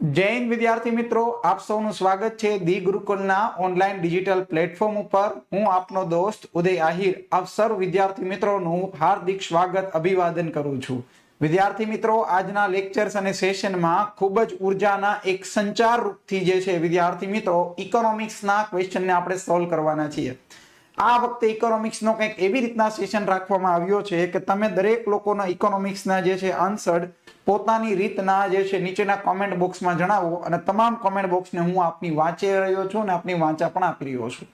જૈન વિદ્યાર્થી મિત્રો. આપ સૌનું સ્વાગત છે દી ગુરુકુલના ઓનલાઈન ડિજિટલ પ્લેટફોર્મ ઉપર. હું આપનો દોસ્ત ઉદય આહિર. આપ સર્વ વિદ્યાર્થી મિત્રોનું હાર્દિક સ્વાગત અભિવાદન કરું છું. વિદ્યાર્થી મિત્રો આજના લેક્ચર્સ અને સેશનમાં ખૂબ જ ઉર્જાના એક સંચાર રૂપથી જે છે વિદ્યાર્થી મિત્રો ઇકોનોમિક્સના ક્વેશ્ચનને આપણે સોલ્વ કરવાના છીએ. આ વખતે ઇકોનોમિક્સનો કંઈક એવી રીતના સેશન રાખવામાં આવ્યો છે કે તમે દરેક લોકોના ઇકોનોમિક્સના જે છે આન્સર પોતાની રીતના જે છે નીચેના કોમેન્ટ બોક્સમાં જણાવો અને તમામ કોમેન્ટ બોક્સને હું આપની વાંચી રહ્યો છું અને આપની વાંચા પણ આપી રહ્યો છું.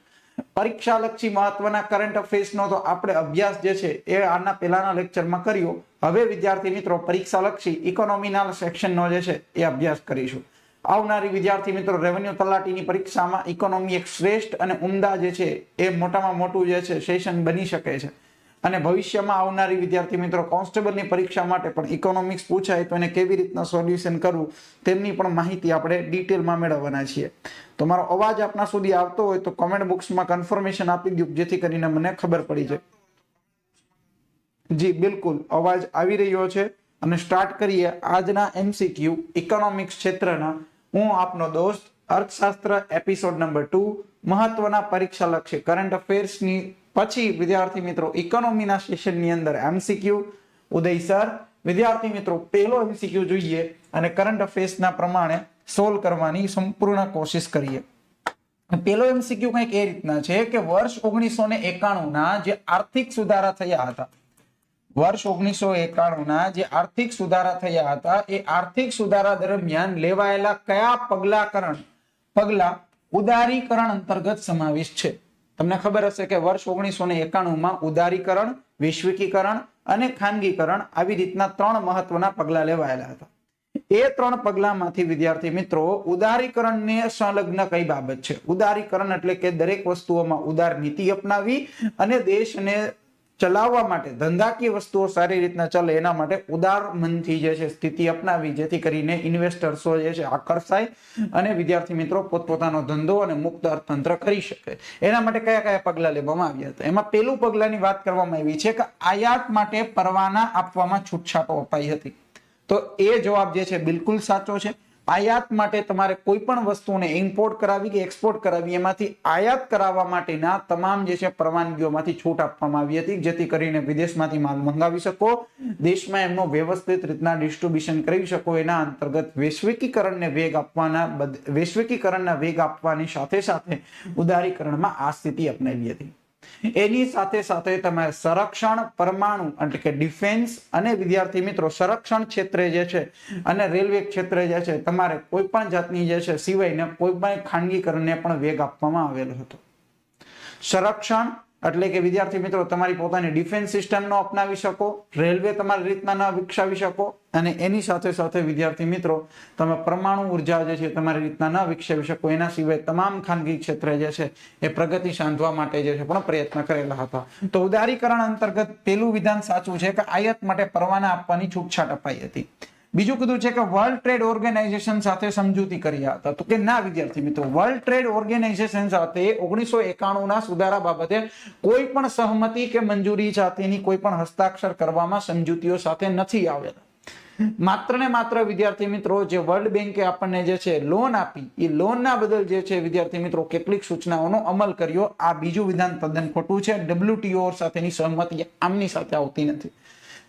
પરીક્ષાલક્ષી મહત્વના કરંટ અફેર્સનો તો આપણે અભ્યાસ જે છે એ આના પહેલાના લેક્ચરમાં કર્યો. હવે વિદ્યાર્થી મિત્રો પરીક્ષાલક્ષી ઇકોનોમીના સેક્શનનો જે છે એ અભ્યાસ કરીશું. આવનારી વિદ્યાર્થી મિત્રો રેવન્યુ તલાટીની પરીક્ષામાં ઇકોનોમી એક શ્રેષ્ઠ અને ઉમદા જે છે, એ મોટામાં મોટું જે છે સેશન બની શકે છે. અને ભવિષ્યમાં આવનારી વિદ્યાર્થી મિત્રો કોન્સ્ટેબલની પરીક્ષા માટે પણ ઇકોનોમિક્સ પૂછાય તો એને કેવી રીતના સોલ્યુશન કરવું, તેમની પણ માહિતી આપણે ડિટેલમાં મેળવવાના છીએ. તો મારો અવાજ આપના સુધી આવતો હોય તો કોમેન્ટ બોક્સમાં કન્ફર્મેશન આપી દઉં જેથી કરીને મને ખબર પડી જાય. જી, બિલકુલ, અવાજ આવી રહ્યો છે. અને સ્ટાર્ટ કરીએ આજના એમસીક્યુ ઇકોનોમિક્સ ક્ષેત્રના હું આપનો દોસ્ત અર્થશાસ્ત્ર એપિસોડ નંબર ટુ મહત્વના પરીક્ષા લક્ષી કરંટ અફેર્સની પછી વિદ્યાર્થી મિત્રો ઇકોનોમીના સેશનની અંદર એમસીક્યુ ઉદય સર વિદ્યાર્થી મિત્રો પહેલો એમસીક્યુ જોઈએ અને કરંટ અફેર્સના પ્રમાણે સોલ્વ કરવાની સંપૂર્ણ કોશિશ કરીએ. પેલો એમસીક્યુ કંઈક એ રીતના છે કે વર્ષ ઓગણીસો ને એકાણું ના જે આર્થિક સુધારા થયા હતા વર્ષ ઓગણીસો એકાણુંના જે આર્થિક સુધારા થયા હતા, એ આર્થિક સુધારા દરમિયાન લેવાયેલા કયા પગલાકરણ પગલા ઉદારીકરણ અંતર્ગત સમાવેશ છે? તમને ખબર હશે કે વર્ષ ઓગણીસો ને એકાણુંમાં ઉદારીકરણ, વૈશ્વિકીકરણ અને ખાનગીકરણ આવી રીતના ત્રણ મહત્વના પગલા લેવાયેલા હતા. એ ત્રણ પગલામાંથી, વિદ્યાર્થી મિત્રો, ઉદારીકરણને સંલગ્ન કઈ બાબત છે? ઉદારીકરણ એટલે કે દરેક વસ્તુઓમાં ઉદાર નીતિ અપનાવી અને દેશને ચલાવવા માટે, ધંધાકીય વસ્તુઓ સારી રીતના ચાલે એના માટે ઉદાર મનથી જે છે સ્થિતિ અપનાવી, જેથી કરીને ઇન્વેસ્ટર્સો જે છે આકર્ષાય અને વિદ્યાર્થી મિત્રો પોતપોતાનો ધંધો અને મુક્ત અર્થતંત્ર કરી શકે. એના માટે કયા કયા પગલાં લેવામાં આવ્યા હતા? એમાં પેલું પગલાની વાત કરવામાં આવી છે કે આયાત માટે પરવાના આપવામાં છૂટછાટો અપાઈ હતી. તો એ જવાબ જે છે બિલકુલ સાચો છે. આયાત માટે તમારે કોઈ પણ વસ્તુને ઇમ્પોર્ટ કરાવી કે એક્સપોર્ટ કરાવી, એમાંથી આયાત કરાવવા માટેના તમામ જે છે પરવાનગીઓમાંથી છૂટ આપવામાં આવી હતી, જેથી કરીને વિદેશમાંથી માલ મંગાવી શકો, દેશમાં એમનો વ્યવસ્થિત રીતના ડિસ્ટ્રીબ્યુશન કરી શકો, એના અંતર્ગત વૈશ્વિકીકરણને વેગ આપવાના વૈશ્વિકીકરણના વેગ આપવાની સાથે સાથે ઉદારીકરણમાં આ સ્થિતિ અપનાવી હતી. એની સાથે સાથે તમે સંરક્ષણ પરમાણુ એટલે કે ડિફેન્સ અને વિદ્યાર્થી મિત્રો, સંરક્ષણ ક્ષેત્રે જે છે અને રેલવે ક્ષેત્રે જે છે, તમારે કોઈ પણ જાતની જે છે સિવાયને કોઈ પણ ખાનગીકરણને પણ વેગ આપવામાં આવેલો હતો. સંરક્ષણ એટલે કે વિદ્યાર્થી મિત્રો, તમારી પોતાની ડિફેન્સ સિસ્ટમનો અપનાવી શકો રેલવે તમારી રીતના ન વિકસાવી શકો અને એની સાથે સાથે વિદ્યાર્થી મિત્રો, તમે પરમાણુ ઊર્જા જે છે તમારી રીતના ન વિકસાવી શકો. એના સિવાય તમામ ખાનગી ક્ષેત્રે જે છે એ પ્રગતિ સાંધવા માટે જે છે પણ પ્રયત્ન કરેલા હતા. તો ઉદારીકરણ અંતર્ગત પેલું વિધાન સાચું છે કે આયાત માટે પરવાના આપવાની છૂટછાટ અપાઈ હતી. બીજું કીધું છે કે વર્લ્ડ ટ્રેડ ઓર્ગેનાઇઝેશન સાથે સમજૂતી કર્યા હતા તો કે ના, વિદ્યાર્થી મિત્રો વર્લ્ડ ટ્રેડ ઓર્ગેનાઇઝેશન સાથે ઓગણીસો એકાણું ના સુધારા બાબતે કોઈ પણ સહમતિ કે મંજૂરી સાથેની કોઈ પણ હસ્તાક્ષર કરવામાં સમજૂતીઓ સાથે નથી આવેલા. માત્ર ને માત્ર વિદ્યાર્થી મિત્રો, જે વર્લ્ડ બેંકે આપણને જે છે લોન આપી, એ લોનના બદલ જે છે વિદ્યાર્થી મિત્રો, કેટલીક સૂચનાઓનો અમલ કર્યો. આ બીજું વિધાન તદ્દન ખોટું છે. ડબલ્યુટીઓ સાથેની સહમતિ આમની સાથે આવતી નથી.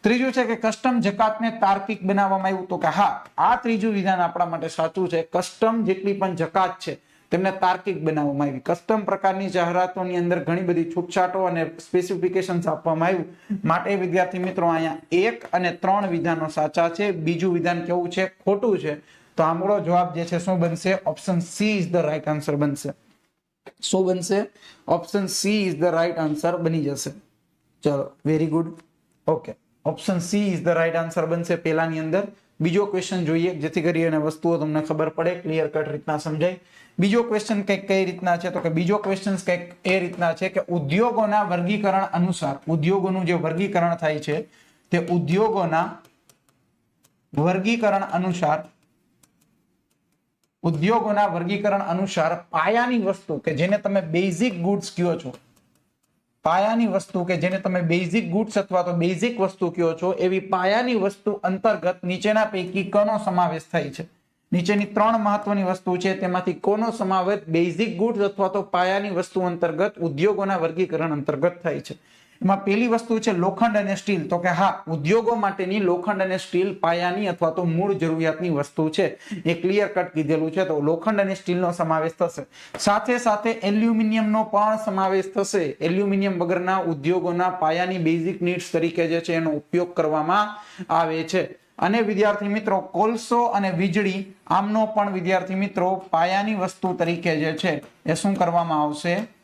ત્રીજું છે કે કસ્ટમ જકાતને તાર્કિક બનાવવામાં આવ્યું તો કે હા, આ ત્રીજું વિધાન આપણા માટે સાચું છે. કસ્ટમ જેટલી પણ જકાત છે, તેમને તાર્કિક બનાવવામાં આવી. કસ્ટમ પ્રકારની જાહેરાતોની અંદર ઘણી બધી છૂટછાટો અને સ્પેસિફિકેશન આપવામાં આવ્યું. માટે વિદ્યાર્થી મિત્રો, અહીંયા એક અને ત્રણ વિધાનો સાચા છે. બીજું વિધાન કેવું છે? ખોટું છે. તો આમળો જવાબ જે છે, શું બનશે? Option C is the right answer બનશે. શું બનશે? Option C is the right answer બની જશે. ચલો very good okay option C is the right answer બનશે પેલાની અંદર. બીજો ક્વેશ્ચન જોઈએ, જેથી કરીને વસ્તુઓ તમને ખબર પડે ક્લિયર કટ રીતના સમજાય. બીજો ક્વેશ્ચન કંઈક કઈ રીતના છે? તો કે બીજો ક્વેશ્ચન કંઈક એ રીતના છે કે ઉદ્યોગોના વર્ગીકરણ અનુસાર, ઉદ્યોગોનું જે વર્ગીકરણ થાય છે, તે ઉદ્યોગોના વર્ગીકરણ અનુસાર, ઉદ્યોગોના વર્ગીકરણ અનુસાર પાયાની વસ્તુ, કે જેને તમે બેઝિક ગુડ્સ કયો છો પાયાની વસ્તુ કે જેને તમે બેઝિક ગુડ્સ અથવા તો બેઝિક વસ્તુ કહો છો, એવી પાયાની વસ્તુ અંતર્ગત નીચેના પૈકી કોનો સમાવેશ થાય છે? નીચેની ત્રણ મહત્વની વસ્તુ છે, તેમાંથી કોનો સમાવેશ બેઝિક ગુડ્સ અથવા તો પાયાની વસ્તુ અંતર્ગત ઉદ્યોગોના વર્ગીકરણ અંતર્ગત થાય છે? એમાં પેલી વસ્તુ છે લોખંડ અને સ્ટીલ. તો કે હા, ઉદ્યોગો માટેની લોખંડ અને સ્ટીલ પાયાની અથવા તો મૂળ જરૂરિયાતની વસ્તુ છે. એ ક્લિયર કટ કીધેલું છે. તો લોખંડ અને સ્ટીલનો સમાવેશ થશે. સાથે સાથે એલ્યુમિનિયમનો પણ સમાવેશ થશે. એલ્યુમિનિયમ વગરના ઉદ્યોગોના પાયાની બેઝિક નીડ્સ તરીકે જે છે એનો ઉપયોગ કરવામાં આવે છે. અને વિદ્યાર્થી મિત્રો, કોલસો અને વીજળી આમનો પણ વિદ્યાર્થી મિત્રો પાયાની વસ્તુ તરીકે જે છે એ શું કરવામાં આવશે?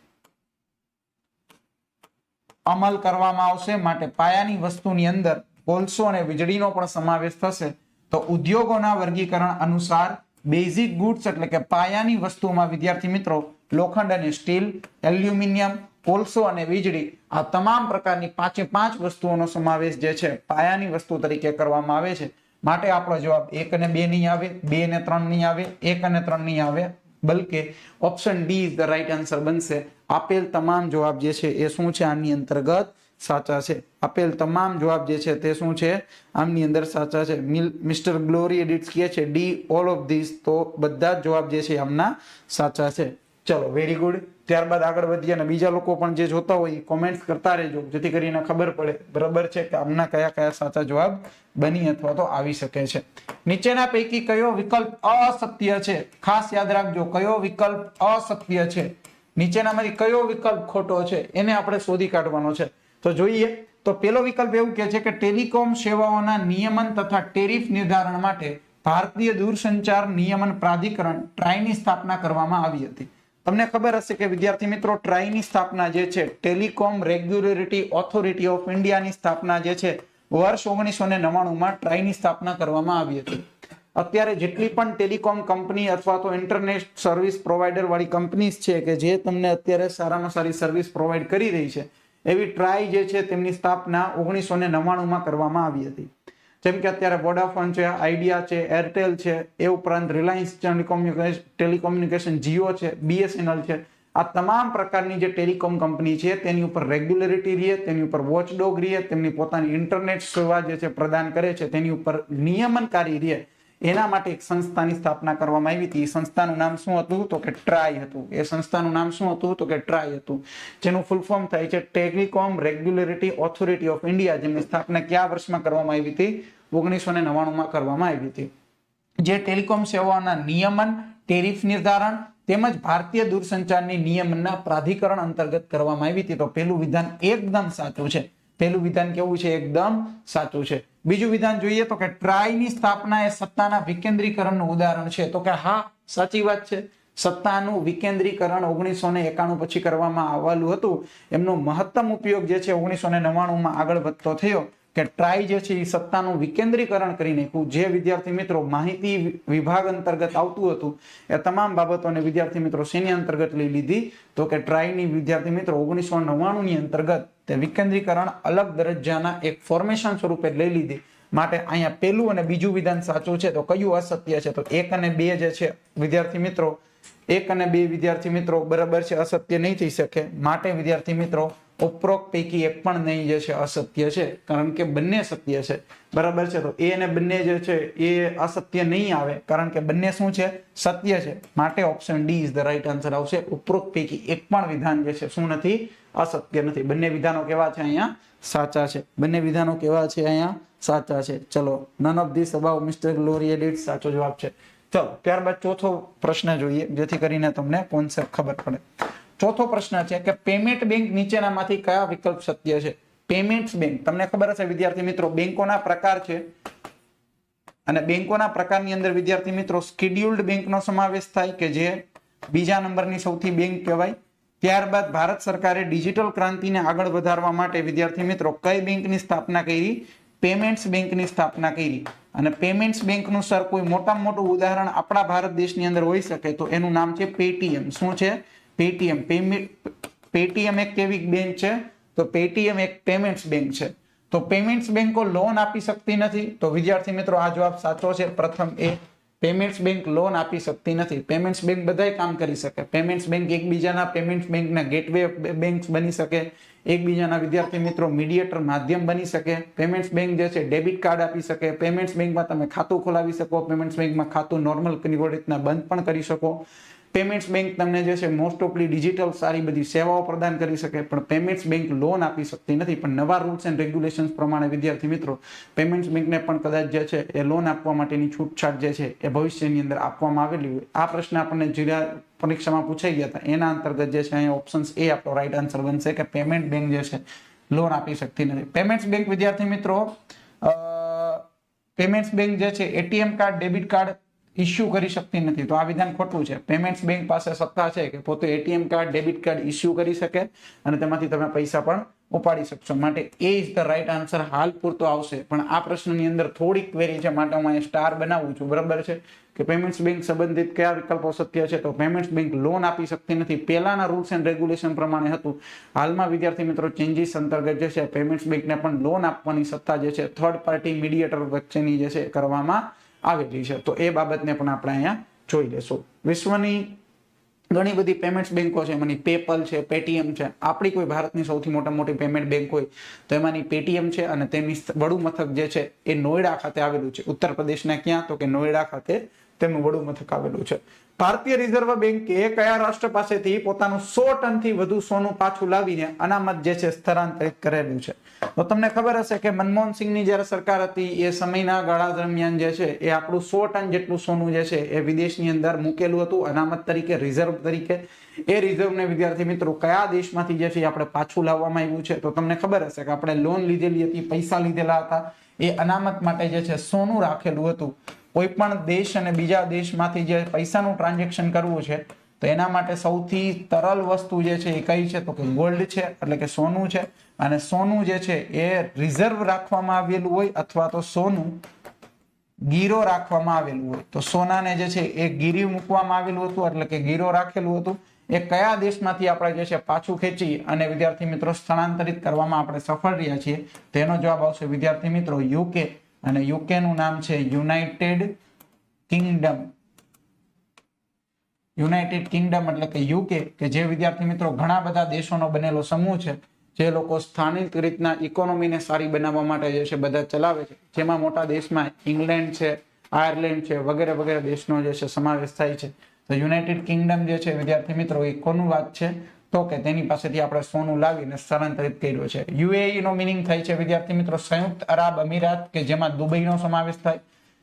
અમલ કરવામાં આવશે માટે પાયાની વસ્તુની અંદર કોલસો અને વીજળીનો પણ સમાવેશ થશે. તો ઉદ્યોગોના વર્ગીકરણ અનુસાર બેઝિક ગુડ્સ એટલે કે પાયાની વસ્તુમાં વિદ્યાર્થી મિત્રો, લોખંડ અને સ્ટીલ, એલ્યુમિનિયમ, કોલસો અને વીજળી આ તમામ પ્રકારની પાંચે પાંચ વસ્તુઓનો સમાવેશ જે છે પાયાની વસ્તુ તરીકે કરવામાં આવે છે. માટે આપણો જવાબ એક અને બે નહીં આવે, બે અને ત્રણ નહીં આવે, એક અને ત્રણ નહીં આવે, બલકે option D is the right answer બનશે. આપેલ તમામ જવાબ જે છે એ શું છે? આની અંતર્ગત સાચા છે. આપેલ તમામ જવાબ જે છે તે શું છે? આમની અંદર સાચા છે. મિસ્ટર ગ્લોરી એડિટ્સ કહે છે, ડી, ઓલ ઓફ ધીસ. તો બધા જ જવાબ જે છે આમના સાચા છે. ચલો, વેરી ગુડ. ત્યારબાદ આગળ વધીએ અને બીજા લોકો પણ જે જોતા હોય કોમેન્ટ્સ કરતા રહેજો, જેથી કરીને ખબર પડે બરાબર છે કે આમના કયા કયા સાચા જવાબ બની અથવા તો આવી શકે છે. નીચેના પૈકી કયો વિકલ્પ અસત્ય છે? ખાસ યાદ રાખજો, કયો વિકલ્પ અસત્ય છે? નીચેનામાંથી કયો વિકલ્પ ખોટો છે એને આપણે શોધી કાઢવાનો છે. તો જોઈએ, તો પેલો વિકલ્પ એવું કે છે કે ટેલિકોમ સેવાઓના નિયમન તથા ટેરિફ નિર્ધારણ માટે ભારતીય દૂરસંચાર નિયમન પ્રાધિકરણ ટ્રાયની સ્થાપના કરવામાં આવી હતી. તમને ખબર હશે કે વિદ્યાર્થી મિત્રો, ટ્રાયની સ્થાપના જે છે, ટેલિકોમ રેગ્યુલેટરી ઓથોરિટી ઓફ ઇન્ડિયાની સ્થાપના જે છે, વર્ષ ઓગણીસો ને નવ્વાણુંમાં ટ્રાયની સ્થાપના કરવામાં આવી હતી. અત્યારે જેટલી પણ ટેલિકોમ કંપની અથવા તો ઇન્ટરનેટ સર્વિસ પ્રોવાઈડર વાળી કંપનીઝ છે કે જે તમને અત્યારે સારામાં સારી સર્વિસ પ્રોવાઈડ કરી રહી છે, એવી ટ્રાય જે છે તેમની સ્થાપના ઓગણીસો ને નવ્વાણુંમાં કરવામાં આવી હતી. જેમ કે અત્યારે વોડાફોન છે આઈડિયા છે એરટેલ છે, એ ઉપરાંત રિલાયન્સ ટેલિકોમ્યુનિકેશન જીઓ છે બીએસએનએલ છે. આ તમામ પ્રકારની જે ટેલિકોમ કંપની છે તેની ઉપર રેગ્યુલેરિટી રહે, તેની ઉપર વોચડોગ રહે, તેમની પોતાની ઇન્ટરનેટ સેવા જે છે પ્રદાન કરે છે, તેની ઉપર નિયમનકારી રહે. એના માટે એક સંસ્થાની સ્થાપના કરવામાં આવી હતી. એ સંસ્થાનું નામ શું હતું? તો કે ટ્રાય હતું. એ સંસ્થાનું નામ શું હતું? તો કે ટ્રાય હતું. જેનું ફૂલ ફોર્મ થાય છે telecom regulatory authority of India, જેમની સ્થાપના કયા વર્ષમાં કરવામાં આવી હતી? ઓગણીસો ને નવ્વાણુંમાં કરવામાં આવી હતી. જે ટેલિકોમ સેવાઓના નિયમન, ટેરિફ નિર્ધારણ તેમજ ભારતીય દૂરસંચારની નિયમનના પ્રાધિકરણ અંતર્ગત કરવામાં આવી હતી. તો પેલું વિધાન એકદમ સાચું છે. પેલું વિધાન કેવું છે? એકદમ સાચું છે. બીજું વિધાન જોઈએ તો કે ટ્રાયની સ્થાપના એ સત્તાના વિકેન્દ્રીકરણનું ઉદાહરણ છે. તો કે હા, સાચી વાત છે. સત્તાનું વિકેન્દ્રીકરણ ઓગણીસો ને એકાણું પછી કરવામાં આવેલું હતું. એમનો મહત્તમ ઉપયોગ જે છે ઓગણીસો ને નવ્વાણુંમાં આગળ વધતો થયો. કે ટ્રાય જે છે એ સત્તાનું વિકેન્દ્રીકરણ કરી નાખ્યું. જે વિદ્યાર્થી મિત્રો માહિતી વિભાગ અંતર્ગત આવતું હતું, એ તમામ બાબતોને વિદ્યાર્થી મિત્રો શેની અંતર્ગત લઈ લીધી. તો કે ટ્રાયની વિદ્યાર્થી મિત્રો ઓગણીસો નવ્વાણુંની અંતર્ગત તે વિકેન્દ્રીકરણ અલગ દરજ્જાના એક ફોર્મેશન સ્વરૂપે લઈ લીધી. માટે અહીંયા પેલું અને બીજું વિધાન સાચું છે. તો કયું અસત્ય છે? તો એક અને બે જે છે, વિદ્યાર્થી મિત્રો, એક અને બે વિદ્યાર્થી મિત્રો બરાબર છે, અસત્ય નહીં થઈ શકે. માટે વિદ્યાર્થી મિત્રો ઉપરોક્ત પૈકી એક પણ નહીં જે છે, અસત્ય છે. કારણ કે બંને સત્ય છે. બરાબર છે? તો એ અને બંને જે છે, એ અસત્ય નહીં આવે. કારણ કે બંને શું છે? સત્ય છે. માટે option D is the right answer આવશે. ઉપરોક્ત પૈકી એક પણ વિધાન જે છે, શું નથી? અસત્ય નથી. બંને વિધાનો કેવા છે અહીંયા? સાચા છે. બંને વિધાનો કેવા છે અહીંયા? સાચા છે. ચલો none of these above mister Glory edit સાચો જવાબ છે. ચલો, ત્યારબાદ ચોથો પ્રશ્ન જોઈએ, જેથી કરીને તમને કોન્સેપ્ટ ખબર પડે. ચોથો પ્રશ્ન છે કે પેમેન્ટ બેંક નીચેનામાંથી કયા વિકલ્પ સત્ય છે? પેમેન્ટ્સ બેંક તમને ખબર હશે વિદ્યાર્થી મિત્રો, બેંકોના પ્રકાર છે અને બેંકોના પ્રકારની અંદર વિદ્યાર્થી મિત્રો સ્કેડ્યુલ્ડ બેંકનો સમાવેશ થાય કે જે બીજા નંબરની સૌથી બેંક કહેવાય. ત્યારબાદ ભારત સરકારે ડિજિટલ ક્રાંતિને આગળ વધારવા માટે વિદ્યાર્થી મિત્રો, કઈ બેંકની સ્થાપના કરી? પેમેન્ટ્સ બેંકની સ્થાપના કરી. અને પેમેન્ટ્સ બેંકનું સર કોઈ મોટામાં મોટું ઉદાહરણ આપણા ભારત દેશની અંદર હોઈ શકે તો એનું નામ છે પેટીએમ શું છે? પેટીએમ પેટીએમ એક કેવી બેંક છે? તો પેટીએમ એક પેમેન્ટ્સ બેંક છે. તો પેમેન્ટ્સ બેંકો લોન આપી શકતી નથી. તો વિદ્યાર્થી મિત્રો, આ જવાબ સાચો છે. પ્રથમ એ પેમેન્ટ્સ બેંક લોન આપી શકતી નથી. પેમેન્ટ્સ બેંક બધાય કામ કરી શકે. પેમેન્ટ્સ બેંક એકબીજાના પેમેન્ટ્સ બેંકના ગેટવે બેંક્સ બની શકે. એકબીજાના વિદ્યાર્થી મિત્રો મીડિયેટર માધ્યમ બની શકે. પેમેન્ટ્સ બેંક જે છે ડેબિટ કાર્ડ આપી શકે. પેમેન્ટ્સ બેંકમાં તમે ખાતું ખોલાવી શકો. પેમેન્ટ્સ બેંકમાં ખાતું નોર્મલ રીતના બંધ પણ કરી શકો. પેમેન્ટ્સ બેંક તમને જે છે મોસ્ટ ઓફલી ડિજિટલ સારી બધી સેવાઓ પ્રદાન કરી શકે, પણ પેમેન્ટ્સ બેંક લોન આપી શકતી નથી. પણ નવા રૂલ્સ એન્ડ રેગ્યુલેશન્સ પ્રમાણે, વિદ્યાર્થી મિત્રો, પેમેન્ટ્સ બેંકને પણ કદાચ જે છે, એ લોન આપવા માટેની છૂટછાટ જે છે, એ ભવિષ્યની અંદર આપવામાં આવેલી હોય. આ પ્રશ્ન આપણને જીરા પરીક્ષામાં પૂછાઈ ગયા હતા. એના અંતર્ગત જે છે, અહીંયા ઓપ્શન્સ એ આપણો રાઈટ આન્સર બનશે કે પેમેન્ટ બેંક જે છે લોન આપી શકતી નથી. પેમેન્ટ્સ બેંક વિદ્યાર્થી મિત્રો પેમેન્ટ્સ બેંક જે છે ATM card, debit card issue કરી શકતી નથી. તો આ વિધાન ખોટું છે. પેમેન્ટ્સ બેંક પાસે સત્તા છે કે પોતે ATM card debit card issue કરી શકે અને તેમાંથી તમે પૈસા પણ ઉપાડી શકશો. માટે A is the right answer હાલ પૂરતો આવશે. પણ આ પ્રશ્નની અંદર થોડીક ક્વેરી છે. માટે હું અહીંયા સ્ટાર બનાવું છું. બરાબર છે? કે પેમેન્ટ્સ બેંક સંબંધિત કયા વિકલ્પો સત્ય છે? તો પેમેન્ટ્સ બેંક લોન આપી શકતી નથી. પહેલાના રૂલ્સ એન્ડ રેગ્યુલેશન પ્રમાણે હતું. હાલમાં વિદ્યાર્થી મિત્રો ચેન્જીસ અંતર્ગત જે છે પેમેન્ટ્સ બેંકને પણ લોન આપવાની સત્તા જે છે થર્ડ પાર્ટી મીડિયેટર વચ્ચેની જે છે, કરવામાં આવેલી છે. તો એ બાબતને પણ આપણે અહીંયા જોઈ લેશું. વિશ્વની ઘણી બધી પેમેન્ટ્સ બેન્કો છે. એમાંની પેપલ છે, પેટીએમ છે. આપણી કોઈ ભારતની સૌથી મોટા મોટી પેમેન્ટ બેંક હોય તો એમાંની પેટીએમ છે અને તેની વડુ મથક જે છે એ નોઈડા ખાતે આવેલું છે. ઉત્તર પ્રદેશના ક્યાં તો કે નોઈડા ખાતે તેમનું વડુ મથક આવેલું છે. ભારતીય રિઝર્વ બેંકે કયા રાષ્ટ્ર પાસેથી પોતાનું સો ટનથી વધુ સોનું પાછું લાવીને અનામત જે છે સ્થળાંતરિત કરેલું છે. તો તમને ખબર હશે કે મનમોહન સિંહની જ્યારે સરકાર હતી, એ સમયના ગાળા દરમિયાન જે છે, એ આપણું સો ટન જેટલું સોનું જે છે, એ વિદેશની અંદર મૂકેલું હતું. અનામત તરીકે રિઝર્વ તરીકે. એ રિઝર્વને વિદ્યાર્થી મિત્રો કયા દેશમાંથી જે છે આપણે પાછું લાવવામાં આવ્યું છે? તો તમને ખબર હશે કે આપણે લોન લીધેલી હતી, પૈસા લીધેલા હતા. એ અનામત માટે જે છે, સોનું રાખેલું હતું. કોઈ પણ દેશ અને બીજા દેશમાંથી જે પૈસાનું ટ્રાન્ઝેક્શન કરવું છે તો એના માટે સૌથી તરલ વસ્તુ જે છે એ કઈ છે તો કે ગોલ્ડ છે, એટલે કે સોનું છે. અને સોનું જે છે એ રિઝર્વ રાખવામાં આવેલું હોય અથવા તો સોનું ગીરો રાખવામાં આવેલું હોય. તો સોનાને જે છે એ ગીરી મૂકવામાં આવેલું હતું, એટલે કે ગીરો રાખેલું હતું. એ કયા દેશમાંથી આપણે જે છે પાછું ખેંચી અને વિદ્યાર્થી મિત્રો સ્થળાંતરિત કરવામાં આપણે સફળ રહ્યા છીએ? તેનો જવાબ આવશે વિદ્યાર્થી મિત્રો યુકે. અને યુકેનું નામ છે યુનાઇટેડ કિંગડમ. યુનાઇટેડ કિંગડમ એટલે કે યુકે, કે જે વિદ્યાર્થી મિત્રો ઘણા બધા દેશોનો બનેલો સમૂહ છે, જે લોકો સ્થાનિક રીતના ઇકોનોમીને સારી બનાવવા માટે જે છે બધા ચલાવે છે. જેમાં મોટા દેશમાં ઇંગ્લેન્ડ છે, આયર્લેન્ડ છે, વગેરે વગેરે દેશનો જે છે સમાવેશ થાય છે. તો યુનાઇટેડ કિંગડમ જે છે, વિદ્યાર્થી મિત્રો, એ કોનું વાત છે? તો કે તેની પાસેથી આપણે સોનું લાવીને સ્થળાંતરિત કર્યું છે. યુએઈ નો મિનિંગ થાય છે, વિદ્યાર્થી મિત્રો, સંયુક્ત અરબ અમીરાત, કે જેમાં દુબઈનો સમાવેશ થાય.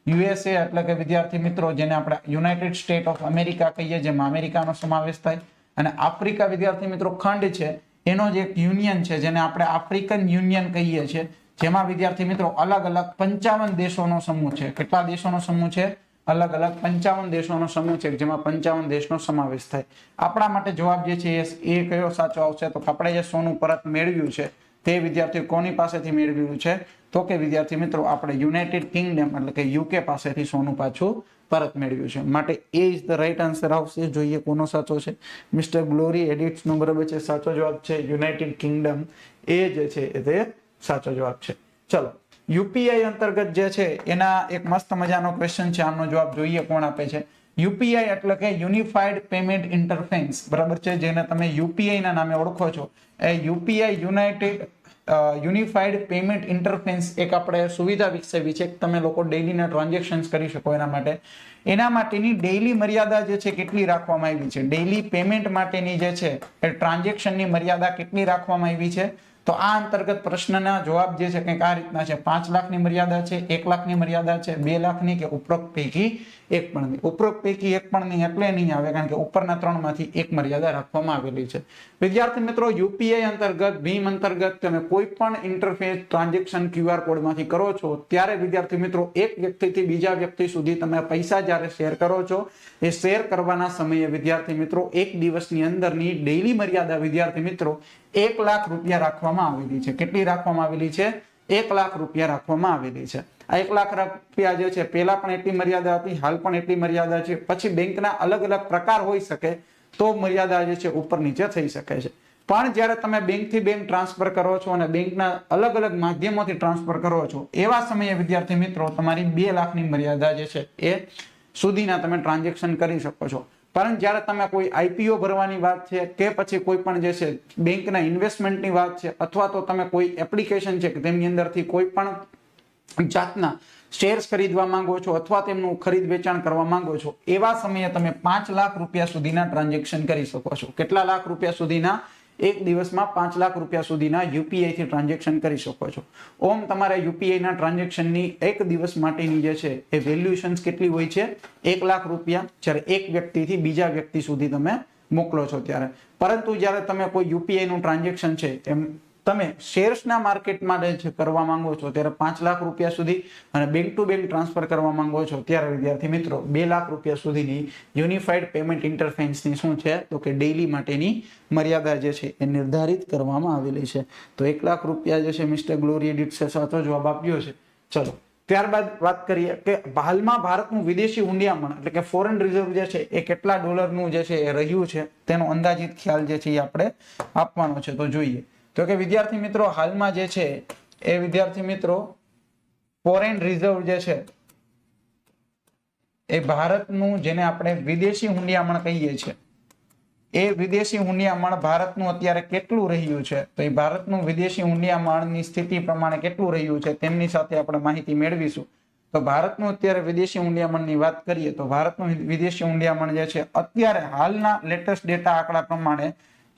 યુએસએ એટલે કે વિદ્યાર્થી મિત્રો જેને આપણે યુનાઇટેડ સ્ટેટ ઓફ અમેરિકા કહીએ, જેમાં અમેરિકાનો સમાવેશ થાય અને આફ્રિકા વિદ્યાર્થી મિત્રો ખંડ છે, એનો જ એક યુનિયન છે, જેને આપણે આફ્રિકન યુનિયન કહીએ છીએ, જેમાં વિદ્યાર્થી મિત્રો અલગ અલગ પંચાવન દેશોનો સમૂહ છે. કેટલા દેશોનો સમૂહ છે? અલગ અલગ પંચાવન દેશોનો સમૂહ છે, જેમાં પંચાવન દેશનો સમાવેશ થાય. આપણા માટે જવાબ જે છે, એ કયો સાચો આવશે? તો આપણે જે સોનું પરત મેળવ્યું છે. તે વિદ્યાર્થીઓ કોની પાસેથી મેળવ્યું છે? તો કે વિદ્યાર્થી મિત્રો, આપણે યુનાઇટેડ કિંગડમ એટલે કે યુકે પાસેથી સોનું પાછું પરત મેળવ્યું છે. માટે A is the right answer આવશે. જોઈએ કોનો સાચો છે. મિસ્ટર ગ્લોરી એડિટ્સ નો બરાબર છે. સાચો જવાબ છે યુનાઇટેડ કિંગડમ એ જે છે એ તે સાચો જવાબ છે. ચલો યુપીઆઈ અંતર્ગત જે છે એના એક મસ્ત મજાનો ક્વેશ્ચન છે. આનો જવાબ જોઈએ કોણ આપે છે. યુપીઆઈ એટલે કે યુનિફાઈડ પેમેન્ટ ઇન્ટરફેન્સ બરાબર છે? જેને તમે યુપીઆઈ ના નામે ઓળખો છો. એ UPI united unified payment interface એક આપણે સુવિધા વિકસાવી છે તમે લોકો ડેઈલીના ટ્રાન્ઝેક્શન્સ કરી શકો એના માટે. એના માટેની ડેઈલી મર્યાદા જે છે કેટલી રાખવામાં આવી છે? ડેઈલી પેમેન્ટ માટેની જે છે, એ ટ્રાન્ઝેક્શનની મર્યાદા કેટલી રાખવામાં આવી છે? તો આ અંતર્ગત પ્રશ્નના જવાબ જે છે કંઈક આ રીતના છે. પાંચ લાખની મર્યાદા છે, એક લાખની મર્યાદા છે, બે લાખની કે ઉપરોક્ત પૈકી એક પણ નહીં ઉપરોક્ત પૈકી એક પણ નહીં એટલે નહીં આવે, કારણ કે ઉપરના ત્રણમાંથી એક મર્યાદા રાખવામાં આવેલી છે. વિદ્યાર્થી મિત્રો, યુપીઆઈ અંતર્ગત, ભીમ અંતર્ગત તમે કોઈ પણ ઇન્ટરફેસ ટ્રાન્ઝેક્શન ક્યુઆર કોડમાંથી કરો છો, ત્યારે વિદ્યાર્થી મિત્રો, એક વ્યક્તિથી બીજા વ્યક્તિ સુધી તમે પૈસા જ્યારે શેર કરો છો, એ શેર કરવાના સમયે વિદ્યાર્થી મિત્રો, એક દિવસની અંદરની ડેઇલી મર્યાદા વિદ્યાર્થી મિત્રો એક લાખ રૂપિયા રાખવામાં આવેલી છે. કેટલી રાખવામાં આવેલી છે? એક લાખ રૂપિયા રાખવામાં આવેલી છે. આ એક લાખ રૂપિયા જે છે પેલા પણ એટલી મર્યાદા હતી, હાલ પણ એટલી મર્યાદા છે. પછી બેંકના અલગ અલગ પ્રકાર હોઈ શકે, તો મર્યાદા જે છે, ઉપર નીચે થઈ શકે છે. પણ જ્યારે તમે બેંકથી બેંક ટ્રાન્સફર કરો છો અને બેંકના અલગ અલગ માધ્યમોથી ટ્રાન્સફર કરો છો, એવા સમયે, વિદ્યાર્થી મિત્રો, તમારી બે લાખની મર્યાદા જે છે, એ સુધીના તમે ટ્રાન્ઝેક્શન કરી શકો છો. પરંતુ જ્યારે તમે કોઈ આઈપીઓ ભરવાની વાત છે કે પછી કોઈ પણ જે છે બેંકના ઇન્વેસ્ટમેન્ટની વાત છે અથવા તો તમે કોઈ એપ્લિકેશન છે કે તેમની અંદરથી કોઈ પણ જાતના શેર્સ ખરીદવા માંગો છો અથવા તેમનું ખરીદ વેચાણ કરવા માંગો છો એવા સમયે તમે પાંચ લાખ રૂપિયા સુધીના ટ્રાન્ઝેક્શન કરી શકો છો. કેટલા લાખ રૂપિયા સુધીના એક દિવસમાં પાંચ લાખ રૂપિયા સુધીના યુપીઆઈથી ટ્રાન્ઝેક્શન કરી શકો છો. ઓમ, તમારે યુપીઆઈના ટ્રાન્ઝેક્શનની એક દિવસ માટેની જે છે, એ વેલ્યુએશન્સ કેટલી હોય છે? એક લાખ રૂપિયા. જ્યારે એક વ્યક્તિથી બીજા વ્યક્તિ સુધી તમે મોકલો છો ત્યારે. પરંતુ જ્યારે તમે કોઈ યુપીઆઈનું ટ્રાન્ઝેક્શન છે, એમ તમે શેર્સના માર્કેટમાં જે કરવા માંગો છો, ત્યારે પાંચ લાખ રૂપિયા સુધી અને બેંક ટુ બેંક ટ્રાન્સફર કરવા માંગો છો, ત્યારે વિદ્યાર્થી મિત્રો, બે લાખ રૂપિયા સુધીની યુનિફાઈડ પેમેન્ટ ઇન્ટરફેન્સની શું છે? તો કે ડેઇલી માટેની મર્યાદા જે છે એ નિર્ધારિત કરવામાં આવેલી છે. તો એક લાખ રૂપિયા જે છે મિસ્ટર ગ્લોરી એડિટ્સે સાચો જવાબ આપ્યો છે. ચલો, ત્યારબાદ વાત કરીએ કે હાલમાં ભારતનું વિદેશી હુંડિયામણ એટલે કે ફોરેન રિઝર્વ જે છે એ કેટલા ડોલરનું જે છે એ રહ્યું છે, તેનો અંદાજિત ખ્યાલ જે છે એ આપણે આપવાનો છે. તો જોઈએ તો કે વિદ્યાર્થી મિત્રો, હાલમાં જે છે, એ વિદ્યાર્થી મિત્રો ફોરેન રિઝર્વ જે છે, એ ભારતનું જેને આપણે વિદેશી હુંડિયામણ કહીએ છીએ, એ વિદેશી હુંડિયામણ ભારતનું અત્યારે કેટલું રહ્યું છે? તો એ ભારતનું વિદેશી હુંડિયામણની સ્થિતિ પ્રમાણે કેટલું રહ્યું છે, તેમની સાથે આપણે માહિતી મેળવીશું. તો ભારતનું અત્યારે વિદેશી હુંડિયામણની વાત કરીએ તો ભારતનું વિદેશી હુંડિયામણ જે છે, અત્યારે હાલના લેટેસ્ટ ડેટા આંકડા પ્રમાણે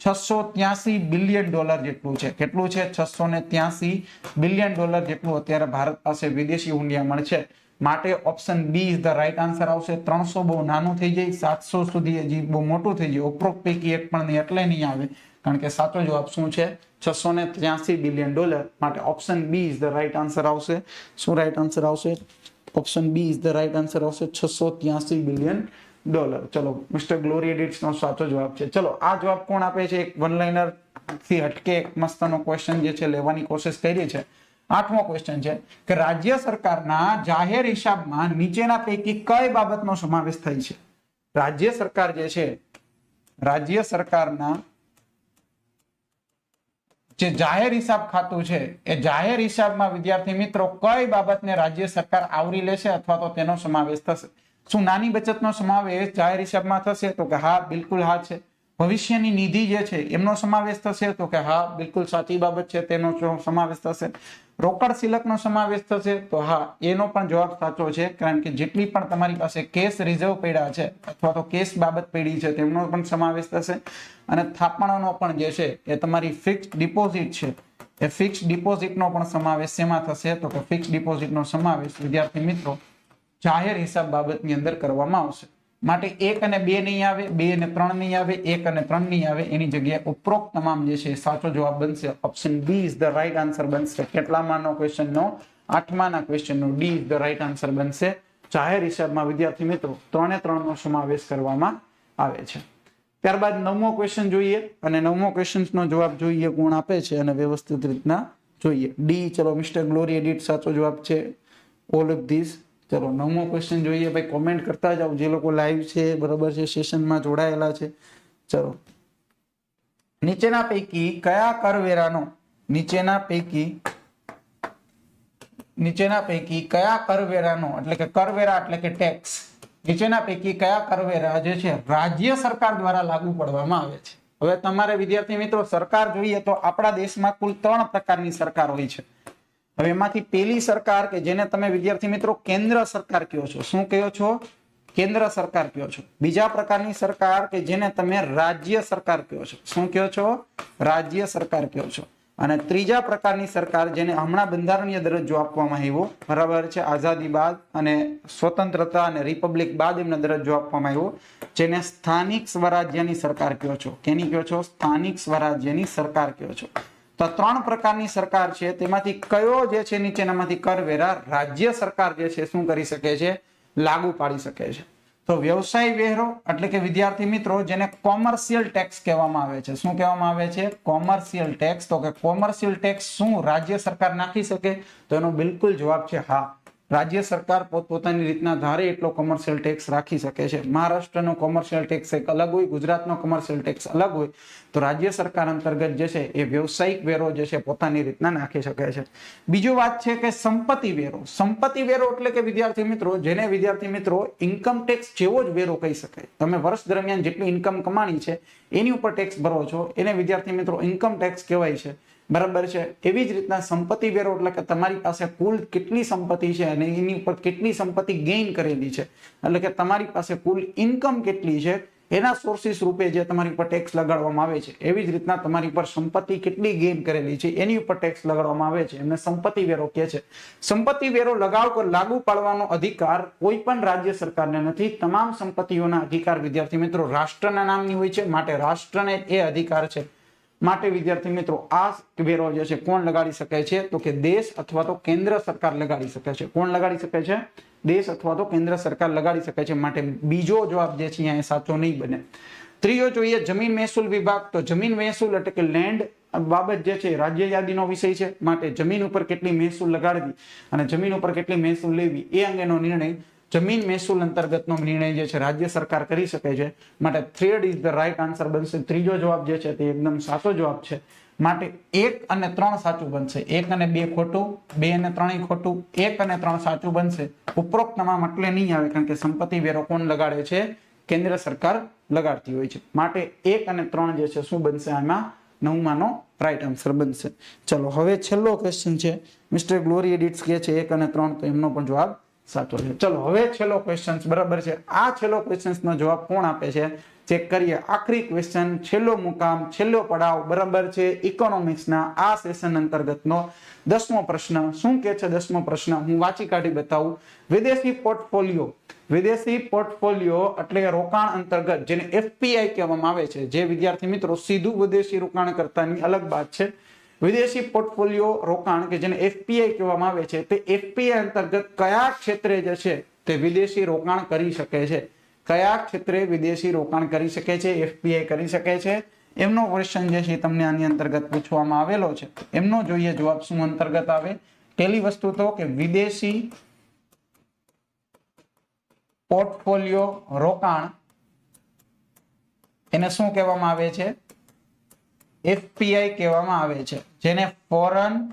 છસો ત્યાસી બિલિયન ડોલર જેટલું છે. કેટલું છે? છસો ને ત્યાસી બિલિયન ડોલર જેટલું અત્યારે ભારત પાસે વિદેશી હુંડિયામણ છે માટે option B is the right answer આવશે. ત્રણસો બહુ નાનું થઈ જાય, સાતસો સુધી હજી બહુ મોટું થઈ જાય. ઉપરોક્ત પૈકી એક પણ નહીં, એટલે નહીં આવે. કારણ કે સાચો જવાબ શું છે? છસો ને ત્યાસી બિલિયન ડોલર. માટે option B is the right answer આવશે. શું રાઈટ આન્સર આવશે? Option B is the right answer આવશે. છસો ત્યાસી બિલિયન ડોલર. ચલો મિસ્ટર ગ્લોરી એડિટ્સ નો સાચો જવાબ છે. ચલો, આ જવાબ કોણ આપે છે? એક વન લાઇનરથી હટકે એક મસ્તનો ક્વેશ્ચન જે છે, લેવાની કોશિશ કરી છે. આઠમો ક્વેશ્ચન છે કે રાજ્ય સરકારના જાહેર હિસાબમાં નીચેના પૈકી કઈ બાબતનો સમાવેશ થાય છે? રાજ્ય સરકાર જે છે, રાજ્ય સરકારના જે જાહેર હિસાબ ખાતું છે, એ જાહેર હિસાબમાં વિદ્યાર્થી મિત્રો કઈ બાબતને રાજ્ય સરકાર આવરી લેશે અથવા તો તેનો સમાવેશ થશે? શું નાની બચતનો સમાવેશ જાહેર હિસાબમાં થશે તો કે હા, બિલકુલ હા છે. ભવિષ્યની નિધિ જે છે, એમનો સમાવેશ થશે તો કે હા, બિલકુલ સાચી બાબત છે, તેનો સમાવેશ થશે. રોકડ સિલકનો સમાવેશ થશે તો હા, એનો પણ જવાબ સાચો છે, કારણ કે જેટલી પણ તમારી પાસે કેશ રિઝર્વ પડ્યા છે અથવા તો કેશ બાબત પડી છે, તેમનો પણ સમાવેશ થશે. અને થાપણોનો પણ જે છે, એ તમારી ફિક્સ ડિપોઝિટ છે. એ ફિક્સ ડિપોઝિટનો પણ સમાવેશ શેમાં થશે? તો કે ફિક્સ ડિપોઝિટનો સમાવેશ, વિદ્યાર્થી મિત્રો જાહેર હિસાબ બાબતની અંદર કરવામાં આવશે. માટે એક અને બે નહીં આવે, બે અને ત્રણ નહીં આવે, એક અને ત્રણ નહીં આવે, એની જગ્યાએ ઉપરોક્ત તમામ જે છે સાચો જવાબ બનશે. Option B is the right answer બનશે. કેટલામાંનો ક્વેશ્ચનનો આઠમાના ક્વેશ્ચનનો D is the right answer બનશે. જાહેર હિસાબમાં વિદ્યાર્થી મિત્રો, ત્રણે ત્રણનો સમાવેશ કરવામાં આવે છે. ત્યારબાદ નવમો ક્વેશ્ચન જોઈએ અને નવમો ક્વેશ્ચનનો જવાબ જોઈએ, ગુણ આપે છે અને વ્યવસ્થિત રીતના જોઈએ. ડી ચલો મિસ્ટર ગ્લોરી એડિટ સાચો જવાબ છે. ઓલ ઓફ ધીસ ચલો, નવમો ક્વેશ્ચન જોઈએ. ભાઈ કોમેન્ટ કરતા જાઓ. જે લોકો લાઈવ છે, બરોબર છે સેશનમાં જોડાયેલા છે. ચલો. નીચેના પૈકી કયા કરવેરાનો, નીચેના પૈકી નીચેના પૈકી કયા કરવેરાનો, એટલે કે કરવેરા એટલે કે ટેક્સ નીચેના પૈકી કયા કરવેરા જે છે, રાજ્ય સરકાર દ્વારા લાગુ પાડવામાં આવે છે. હવે તમારે વિદ્યાર્થી મિત્રો, સરકાર જોઈએ તો આપણા દેશમાં કુલ ત્રણ પ્રકારની સરકાર હોય છે. હવે એમાંથી પેલી સરકાર કે જેને તમે વિદ્યાર્થી મિત્રો કેન્દ્ર સરકાર કહો છો? શું કહો છો? કેન્દ્ર સરકાર કહો છો. બીજા પ્રકારની સરકાર કે જેને તમે રાજ્ય સરકાર કહો છો. શું કહો છો? રાજ્ય સરકાર કહો છો. અને ત્રીજા પ્રકારની સરકાર જેને હમણાં બંધારણીય દરજ્જો આપવામાં આવ્યો, બરાબર છે, આઝાદી બાદ અને સ્વતંત્રતા અને રિપબ્લિક બાદ એમને દરજ્જો આપવામાં આવ્યો, જેને સ્થાનિક સ્વરાજ્યની સરકાર કહો છો. કેની કહો છો? સ્થાનિક સ્વરાજ્યની સરકાર કહો છો. તો ત્રણ પ્રકારની સરકાર છે. તેમાંથી કયો જે છે નીચેનામાંથી કરવેરા રાજ્ય સરકાર જે છે શું કરી શકે છે? લાગુ પાડી શકે છે. તો વ્યવસાય વેરો એટલે કે વિદ્યાર્થી મિત્રો જેને કોમર્શિયલ ટેક્સ કહેવામાં આવે છે. શું કહેવામાં આવે છે? Commercial tax. તો કે કોમર્શિયલ ટેક્સ શું રાજ્ય સરકાર નાખી શકે? તો એનો બિલકુલ જવાબ છે હા. રાજ્ય સરકાર પોતપોતાની રીતના ધારે એટલો કોમર્શિયલ ટેક્સ રાખી શકે છે. મહારાષ્ટ્રનો કોમર્શિયલ ટેક્સ એક અલગ હોય, ગુજરાતનો કોમર્શિયલ ટેક્સ અલગ હોય, તો રાજ્ય સરકાર અંતર્ગત જે છે એ વ્યવસાયિક વેરો જે છે પોતાની રીતના નાખી શકે છે. બીજું વાત છે કે સંપત્તિ વેરો. સંપત્તિ વેરો એટલે કે વિદ્યાર્થી મિત્રો, જેને વિદ્યાર્થી મિત્રો ઇન્કમ ટેક્સ જેવો જ વેરો કહી શકાય. તમે વર્ષ દરમિયાન જેટલી ઇન્કમ કમાણી છે, એની ઉપર ટેક્સ ભરો છો, એને વિદ્યાર્થી મિત્રો ઇન્કમ ટેક્સ કહેવાય છે. બરાબર છે? એવી જ રીતના સંપત્તિ વેરો, એટલે કે તમારી પાસે કુલ કેટલી સંપત્તિ છે અને એની ઉપર કેટલી સંપત્તિ ગેઇન કરેલી છે? એટલે કે તમારી પાસે કુલ ઇન્કમ કેટલી છે? એના સોર્સિસ રૂપે જે તમારી ઉપર ટેક્સ લગાડવામાં આવે છે. એવી જ રીતના તમારી ઉપર સંપત્તિ કેટલી ગેઇન કરેલી છે, એની ઉપર ટેક્સ લગાડવામાં આવે છે. એમને સંપત્તિ વેરો કહે છે. સંપત્તિ વેરો લગાવ લાગુ પાડવાનો અધિકાર કોઈ પણ રાજ્ય સરકારને નથી. તમામ સંપત્તિઓના અધિકાર વિદ્યાર્થી મિત્રો રાષ્ટ્રના નામની હોય છે. માટે રાષ્ટ્રને એ અધિકાર છે. માટે વિદ્યાર્થી મિત્રો, આ વેરો જે છે, કોણ લગાડી શકે છે? તો કે દેશ અથવા તો કેન્દ્ર સરકાર લગાડી શકે છે. કોણ લગાડી શકે છે? દેશ અથવા તો કેન્દ્ર સરકાર લગાડી શકે છે માટે બીજો જવાબ જે છે, અહીંયા સાચો નહીં બને. ત્રીજો જોઈએ, જમીન મહેસૂલ વિભાગ. તો જમીન મહેસૂલ એટલે કે લેન્ડ બાબત જે છે, રાજ્ય યાદીનો વિષય છે. માટે જમીન ઉપર કેટલી મહેસૂલ લગાડવી અને જમીન ઉપર કેટલી મહેસૂલ લેવી એ અંગેનો નિર્ણય જમીન મહેસૂલ અંતર્ગતનો નિર્ણય જે છે રાજ્ય સરકાર કરી શકે છે. માટે third is the right answer બનશે. ત્રીજો જવાબ જે છે તે એકદમ સાચો જવાબ છે. માટે એક અને ત્રણ સાચું બનશે. એક અને બે ખોટું, બે અને ત્રણેય ખોટું, એક અને ત્રણ સાચું બનશે. ઉપરોક્ત તમામ એટલે નહીં આવે, કારણ કે સંપત્તિ વેરો કોણ લગાડે છે? કેન્દ્ર સરકાર લગાડતી હોય છે. માટે એક અને ત્રણ જે છે શું બનશે આમાં? નવમાનો રાઈટ આન્સર બનશે. ચલો, હવે છેલ્લો ક્વેશ્ચન છે. મિસ્ટર ગ્લોરી એડિટ્સ કે છે એક અને ત્રણ, તો એમનો પણ જવાબ સાચો ચલો, હવે છેલ્લો ક્વેશ્ચન બરાબર છે? આ છેલ્લો ક્વેશ્ચન નો જવાબ કોણ આપે છે? ચેક કરીએ. આખરી ક્વેશ્ચન છેલ્લો મુકામ, છેલ્લો પડાવ, બરાબર છે? ઇકોનોમિક્સના આ સેશન અંતર્ગતનો દસમો પ્રશ્ન. શું કે છે દસમો પ્રશ્ન? હું વાંચી કાઢી બતાવું. વિદેશી પોર્ટફોલિયો વિદેશી પોર્ટફોલિયો એટલે રોકાણ અંતર્ગત, જેને એફપીઆઈ કહેવામાં આવે છે, જે વિદ્યાર્થી મિત્રો સીધું વિદેશી રોકાણ કરતાની અલગ વાત છે. વિદેશી પોર્ટફોલિયો રોકાણ કે જેને એફપીઆઈ કહેવામાં આવે છે, તે એફપીઆઈ અંતર્ગત કયા ક્ષેત્રે જે છે, તે વિદેશી રોકાણ કરી શકે છે? કયા ક્ષેત્રે વિદેશી રોકાણ કરી શકે છે, એફપીઆઈ કરી શકે છે? એમનો ક્વેશ્ચન જે છે તમને આની અંતર્ગત પૂછવામાં આવેલો છે. એમનો જોઈએ જવાબ શું અંતર્ગત આવે? પહેલી વસ્તુ તો કે વિદેશી પોર્ટફોલિયો રોકાણ એને શું કહેવામાં આવે છે? એફપીઆઈ કહેવામાં આવે છે, જેને ફોરેન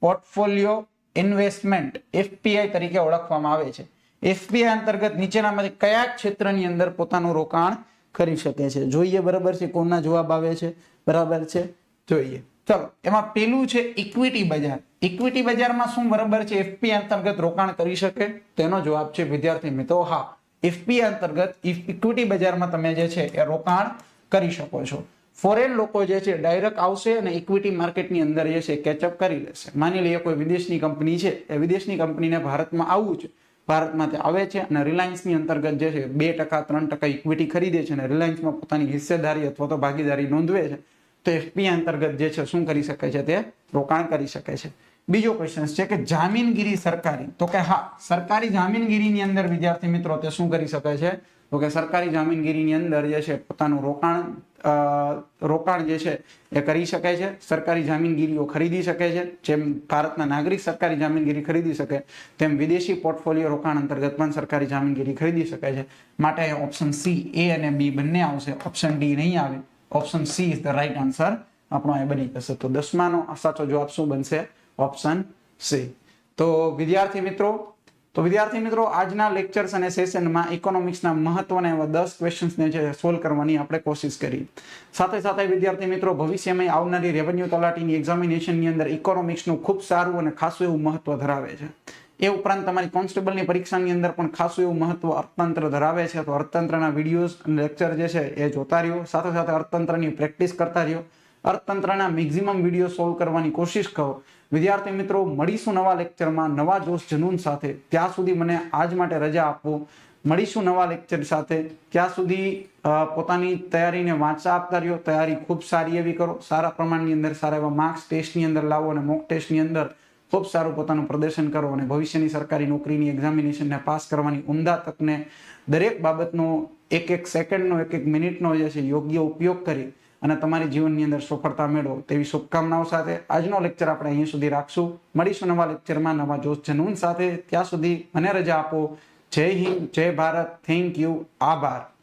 પોર્ટફોલિયો ઇન્વેસ્ટમેન્ટ એફપીઆઈ તરીકે ઓળખવામાં આવે છે. એફપીઆઈ અંતર્ગત નીચેનામાંથી કયા ક્ષેત્રની અંદર પોતાનું રોકાણ કરી શકે છે? જોઈએ, બરાબર છે? કોના જવાબ આવે છે? બરાબર છે? જોઈએ. ચલો, એમાં પેલું છે ઇક્વિટી બજાર. ઇક્વિટી બજારમાં શું બરાબર છે? એફપી અંતર્ગત રોકાણ કરી શકે? તેનો જવાબ છે, વિદ્યાર્થી મિત્રો, હા. એફપી અંતર્ગત ઇક્વિટી બજારમાં તમે જે છે એ રોકાણ કરી શકો છો. ફોરેન લોકો જે છે ડાયરેક્ટ આવશે અને ઇક્વિટી માર્કેટની અંદર જે છે કેચઅપ કરી લેશે. માની લઈએ કોઈ વિદેશની કંપની છે, એ વિદેશની કંપનીને ભારતમાં આવવું છે. ભારતમાં તે આવે છે અને રિલાયન્સની અંતર્ગત જે છે, બે ટકા, ત્રણ ટકા ઇક્વિટી ખરીદે છે અને રિલાયન્સમાં પોતાની હિસ્સેદારી અથવા તો ભાગીદારી નોંધવે છે, તો એફપી અંતર્ગત જે છે, શું કરી શકે છે તે રોકાણ કરી શકે છે. બીજો ક્વેશ્ચન છે કે જામીનગીરી સરકારી, તો કે હા, સરકારી જામીનગીરીની અંદર વિદ્યાર્થી મિત્રો તે શું કરી શકે છે? તો કે સરકારી જામીનગીરીની અંદર જે છે, પોતાનું રોકાણ રોકાણ જે છે એ કરી શકે છે. સરકારી જામીનગીરીઓ ખરીદી શકે છે. જેમ ભારતના નાગરિક સરકારી જામીનગીરી ખરીદી શકે, તેમ વિદેશી પોર્ટફોલિયો રોકાણ અંતર્ગત પણ સરકારી જામીનગીરી ખરીદી શકે છે. માટે ઓપ્શન સી, એ અને બી બંને આવશે. ઓપ્શન ડી નહીં આવે. Option C is the right answer આપણો એ બની જશે. તો દસમાનો સાચો જવાબ શું બનશે? Option C. તો વિદ્યાર્થી મિત્રો તો વિદ્યાર્થી મિત્રો, આજના લેક્ચર્સ અને સેશનમાં ઇકોનોમિક્સના મહત્વના એવા દસ ક્વેશ્ચન્સને છે સોલ્વ કરવાની આપણે કોશિશ કરી. સાથે સાથે વિદ્યાર્થી મિત્રો, ભવિષ્યમાં આવનારી રેવન્યુ તલાટીની એક્ઝામિનેશનની અંદર ઇકોનોમિક્સનું ખૂબ સારું અને ખાસું એવું મહત્વ ધરાવે છે. એ ઉપરાંત તમારી કોન્સ્ટેબલની પરીક્ષાની અંદર પણ ખાસું એવું મહત્વ અર્થતંત્ર ધરાવે છે. તો અર્થતંત્રના વિડીયોઝ અને લેક્ચર જે છે એ જોતા રહ્યો. સાથે સાથે અર્થતંત્રની પ્રેક્ટિસ કરતા રહ્યો. અર્થતંત્રના મેક્ઝિમમ વીડિયો સોલ્વ કરવાની કોશિશ કરો. વિદ્યાર્થી મિત્રો, મળીશું નવા લેક્ચરમાં નવા જોશ જનૂન સાથે. ત્યાં સુધી મને આજ માટે રજા આપો. મળીશું નવા લેક્ચર સાથે. ત્યાં સુધી પોતાની તૈયારીને વાંચા આપતા રહ્યો. તૈયારી ખૂબ સારી એવી કરો. સારા પ્રમાણની અંદર, સારા એવા માર્ક્સ ટેસ્ટની અંદર લાવો અને મોક ટેસ્ટની અંદર ખૂબ સારું પોતાનું પ્રદર્શન કરો અને ભવિષ્યની સરકારી નોકરીની એક્ઝામિનેશનને પાસ કરવાની ઉમદા તકને દરેક બાબતનો એક એક સેકન્ડનો એક એક મિનિટનો જે છે, યોગ્ય ઉપયોગ કરી અને તમારી જીવનની અંદર સફળતા મેળવો તેવી શુભકામનાઓ સાથે આજનો લેક્ચર આપણે અહીં સુધી રાખશું. મળીશું નવા લેક્ચરમાં નવા જોશ જનૂન સાથે. ત્યાં સુધી મને રજા આપો. જય હિન્દ, જય ભારત. થેન્ક યુ આભાર.